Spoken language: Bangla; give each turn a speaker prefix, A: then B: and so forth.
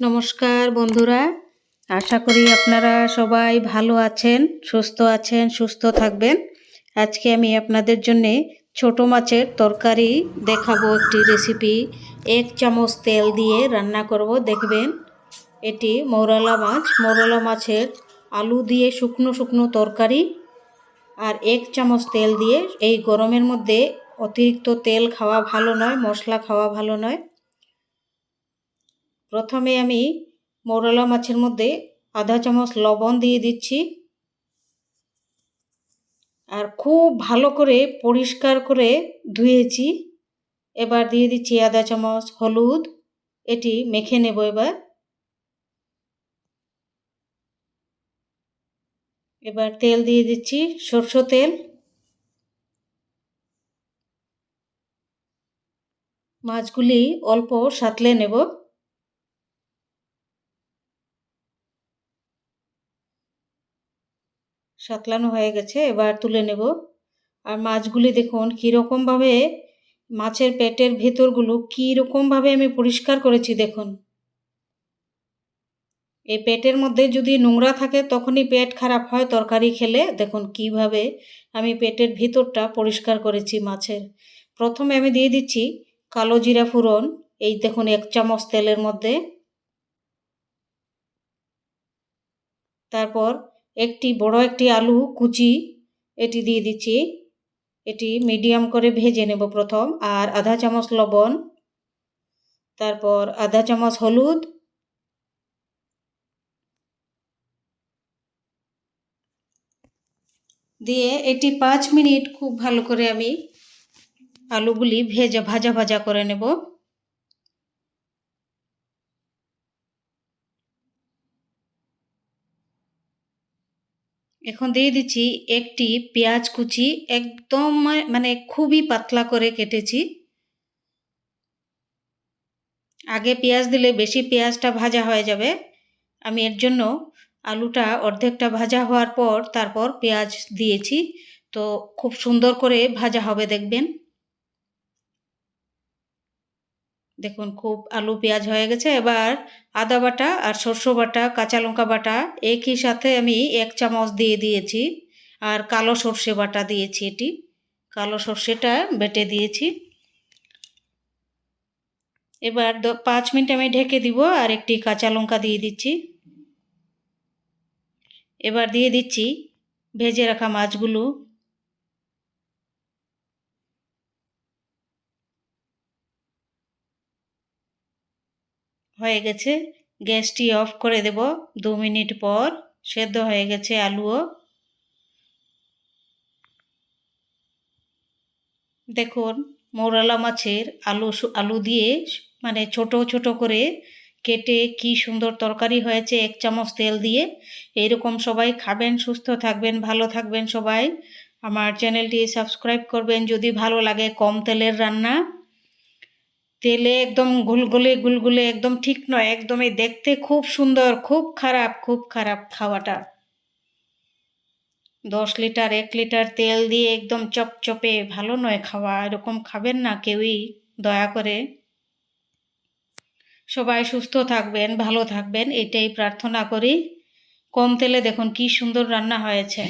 A: নমস্কার বন্ধুরা। আশা করি আপনারা সবাই ভালো আছেন, সুস্থ আছেন, সুস্থ থাকবেন। আজকে আমি আপনাদের জন্যে ছোট মাছের তরকারি দেখাবো একটি রেসিপি এক চামচ তেল দিয়ে রান্না করব, দেখবেন এটি মৌরলা মাছ। মৌরলা মাছের আলু দিয়ে শুকনো শুকনো তরকারি আর এক চামচ তেল দিয়ে এই গরমের মধ্যে অতিরিক্ত তেল খাওয়া ভালো নয়, মশলা খাওয়া ভালো নয়। প্রথমে আমি মৌরলা মাছের মধ্যে আধা চামচ লবণ দিয়ে দিচ্ছি। আর খুব ভালো করে পরিষ্কার করে ধুয়েছি। এবার দিয়ে দিচ্ছি আধা চামচ হলুদ। এটি মেখে নেব এবার। এবার তেল দিয়ে দিচ্ছি সরষে তেল। মাছগুলি অল্প সাতলে নেব। সাতলানো হয়ে গেছে, এবার তুলে নেব। আর মাছগুলি দেখুন, কীরকমভাবে মাছের পেটের ভেতরগুলো কীরকমভাবে আমি পরিষ্কার করেছি দেখুন। এই পেটের মধ্যে যদি নোংরা থাকে তখনই পেট খারাপ হয় তরকারি খেলে। দেখুন কীভাবে আমি পেটের ভিতরটা পরিষ্কার করেছি মাছের। প্রথমে আমি দিয়ে দিচ্ছি কালো জিরা ফুরন এই দেখুন এক চামচ তেলের মধ্যে। তারপর একটি বড় একটি আলু কুচি এটি দিয়ে দিচ্ছি। এটি মিডিয়াম করে ভেজে নেব প্রথম, আর আধা চামচ লবণ, তারপর আধা চামচ হলুদ, দিয়ে এটি পাঁচ মিনিট খুব ভালো করে আমি আলুগুলি ভেজা ভাজা ভাজা করে নেব। এখন দিয়ে দিচ্ছি একটি পেঁয়াজ কুচি, একদম মানে খুবই পাতলা করে কেটেছি। আগে পেঁয়াজ দিলে বেশি পেঁয়াজটা ভাজা হয়ে যাবে। আমি এর জন্য আলুটা অর্ধেকটা ভাজা হওয়ার পর তারপর পেঁয়াজ দিয়েছি। তো খুব সুন্দর করে ভাজা হবে, দেখবেন। দেখুন, খুব আলু, পেঁয়াজ হয়ে গেছে। এবার আদা বাটা আর সর্ষে বাটা, কাঁচা লঙ্কা বাটা একই সাথে আমি এক চামচ দিয়ে দিয়েছি। আর কালো সর্ষে বাটা দিয়েছি এটি। কালো সর্ষেটা বেটে দিয়েছি। এবার পাঁচ মিনিট আমি ঢেকে দিব আর একটি কাঁচা লঙ্কা দিয়ে দিচ্ছি। এবার দিয়ে দিচ্ছি ভেজে রাখা মাছগুলো। হয়ে গেছে। গ্যাসটি অফ করে দেব দু মিনিট পর। সেদ্ধ হয়ে গেছে আলুও। দেখুন, মৌরালা মাছের আলু আলু দিয়ে মানে ছোট ছোট করে কেটে কি সুন্দর তরকারি হয়েছে, এক চামচ তেল দিয়ে। এইরকম সবাই খাবেন, সুস্থ থাকবেন, ভালো থাকবেন সবাই। আমার চ্যানেলটি সাবস্ক্রাইব করবেন যদি ভালো লাগে কম তেলের রান্না। তেলে একদম গুলগুলে গুলগুলে একদম ঠিক নয়, একদমই দেখতে খুব সুন্দর, খুব খারাপ খুব খারাপ খাওয়াটা। দশ লিটার, এক লিটার তেল দিয়ে একদম চপচপে, ভালো নয় খাওয়া, এরকম খাবেন না কেউই, দয়া করে। সবাই সুস্থ থাকবেন, ভালো থাকবেন, এটাই প্রার্থনা করি। কম তেলে দেখুন কি সুন্দর রান্না হয়েছে।